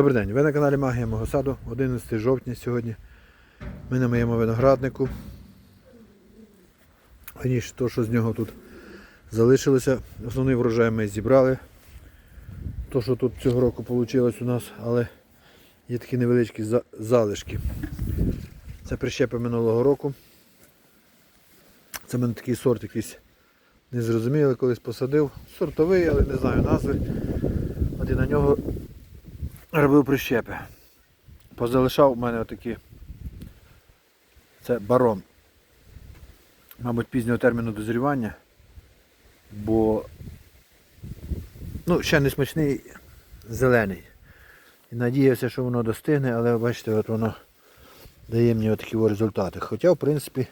Добрий день, ви на каналі Магія мого саду, 11 жовтня сьогодні. Ми на моєму винограднику. Раніше то, що з нього тут залишилося, основний врожай ми зібрали. То, що тут цього року вийшло у нас, але є такі невеличкі залишки. Це прищепи минулого року. Це в мене такий сорт якийсь незрозумілий, колись посадив. Сортовий, але не знаю назви. От і на нього робив прищепи. Позалишав у мене отакі. Це барон. Мабуть, пізнього терміну дозрівання, бо ну, ще не смачний зелений. І надіявся, що воно достигне, але бачите, от воно дає мені отакі от результати. Хоча, в принципі,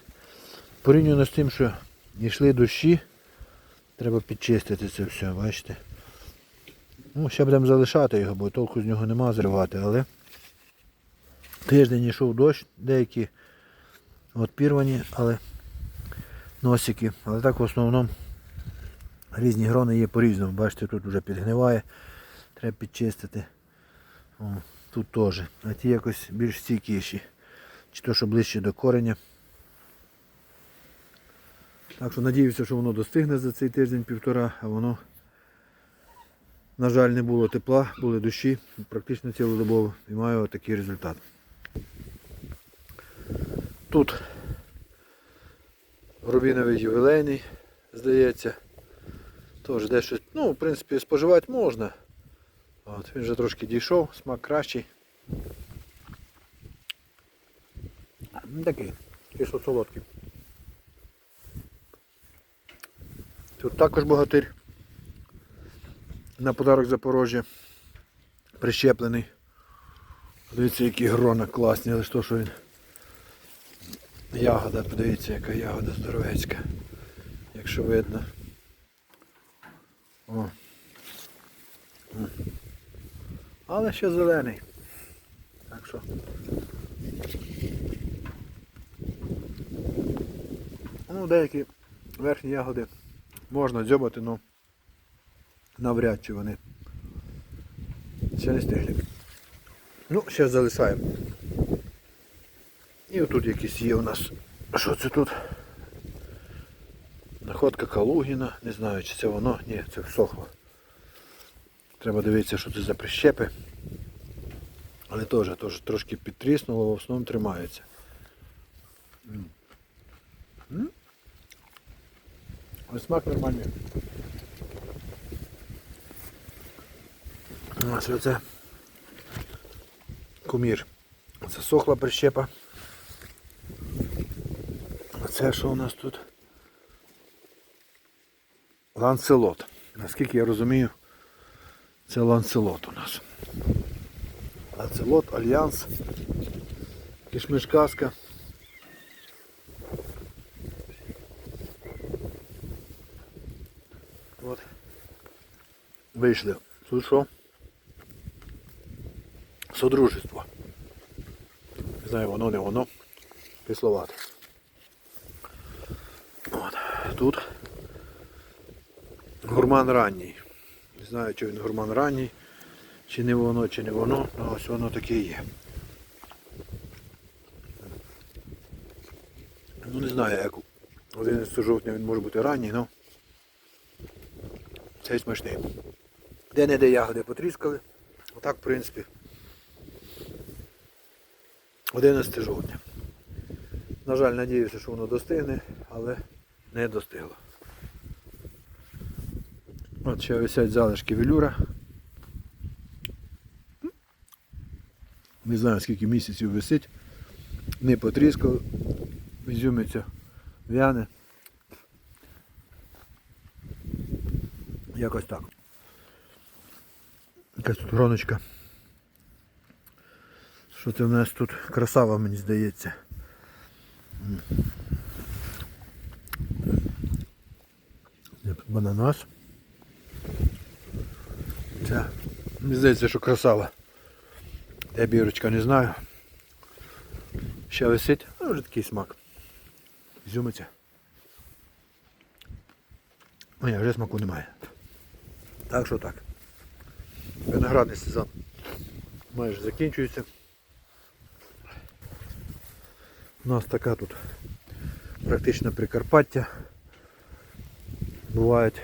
порівняно з тим, що йшли дощі, треба підчистити це все, бачите. Ну, ще будемо залишати його, бо толку з нього нема зривати, але тиждень йшов дощ, деякі пірвані, але носики. Але так в основному різні грони є по-різному. Бачите, тут вже підгниває, треба підчистити. О, тут теж. А ті якось більш стійкіші. Чи то, що ближче до кореня. Так що надіюся, що воно достигне за цей тиждень-півтора, а воно на жаль, не було тепла, були дощі, практично цілодобово і маю такий результат. Тут рубіновий ювілейний, здається. Теж дещо, ну, в принципі, споживати можна. От, він вже трошки дійшов, смак кращий. Такий, кисло солодкий. Тут також богатир на подарок Запорожжя. Прищеплений. Подивіться, які грона класні, але то, що він. Ягода, подивіться, яка ягода здоровецька. Якщо видно. О. Але ще зелений. Так що. Ну, деякі верхні ягоди можна дзьобати, але навряд чи вони ще не стиглі. Ну, ще залишаємо. І отут якісь є у нас. Що це тут? Находка Калугіна, не знаю чи це воно, ні, це всохло. Треба дивитися, що це за прищепи. Але теж, теж трошки підтріснуло, в основному тримається. М. Смак нормальний. Ось оце кумір. Це сохла прищепа. А це що у нас тут? Ланцелот. Наскільки я розумію, це ланцелот у нас. Ланцелот, Альянс, кишмиш казка. От. Вийшли. Тут що? Содружество. Не знаю, воно не воно. Кисловато. От. Тут гурман ранній. Не знаю, чи він гурман ранній, чи не воно, чи не воно, але ось воно таке є. Ну не знаю, як 11 жовтня він може бути ранній, але цей смачний. Де-не-де ягоди потріскали. Отак, в принципі. 11 жовтня. На жаль, надіюся, що воно достигне, але не достигло. От ще висять залишки велюра. Не знаю скільки місяців висить. Не потріскало. Ізюмиться в'яне. Якось так. Якась тут гроночка. Що це в нас тут красава, мені здається. Бананас. Це, мені здається, що красава. Де бірочка, не знаю. Ще висить, ну вже такий смак. Зюмиться. Ой, вже смаку немає. Так що так. Виноградний сезон майже закінчується. У нас така тут практично Прикарпаття. Бувають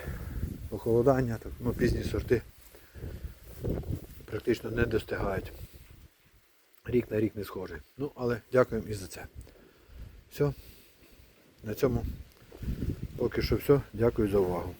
похолодання, так, ну, пізні сорти практично не достигають. Рік на рік не схожий. Ну, але дякуємо і за це. Все. На цьому поки що все. Дякую за увагу.